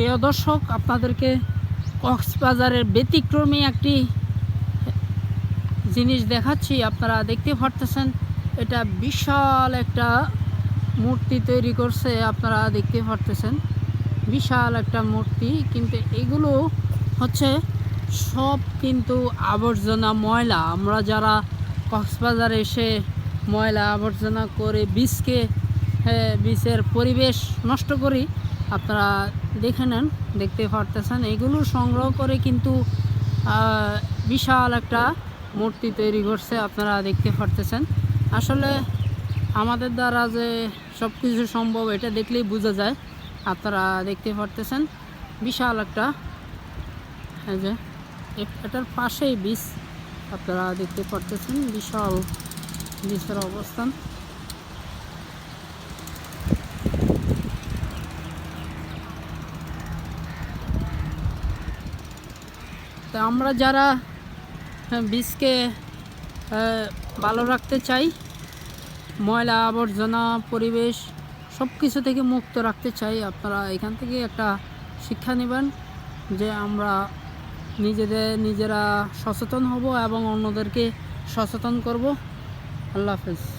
প্রিয় দর্শক আপনাদেরকে কক্সবাজারের ব্যতিক্রমী একটি জিনিস দেখাচ্ছি। আপনারা দেখতে পারতেছেন এটা বিশাল একটা মূর্তি তৈরি করছে আপনারা দেখতে পারতেছেন। বিশাল একটা মূর্তি কিন্তু এগুলো হচ্ছে সব কিন্তু আবর্জনা ময়লা। আমরা যারা কক্সবাজারে এসে ময়লা আবর্জনা করে বীজকে হ্যাঁ, বীজের পরিবেশ নষ্ট করি আপনারা দেখে নেন, দেখতে পারতেছেন। এগুলো সংগ্রহ করে কিন্তু বিশাল একটা মূর্তি তৈরি করছে আপনারা দেখতে পারতেছেন। আসলে আমাদের দ্বারা যে সব কিছু সম্ভব, এটা দেখলেই বোঝা যায়। আপনারা দেখতে পারতেছেন, বিশাল একটা, এই যে এটার পাশেই বীজ আপনারা দেখতে পারতেছেন, বিশাল বীজের অবস্থান। তা আমরা যারা হ্যাঁ, বীজকে ভালো রাখতে চাই ময়লা আবর্জনা পরিবেশ সব কিছু থেকে মুক্ত রাখতে চাই আপনারা এখান থেকে একটা শিক্ষা নেবেন যে আমরা নিজেদের নিজেরা সচেতন হব এবং অন্যদেরকে সচেতন করব। আল্লাহ হাফেজ।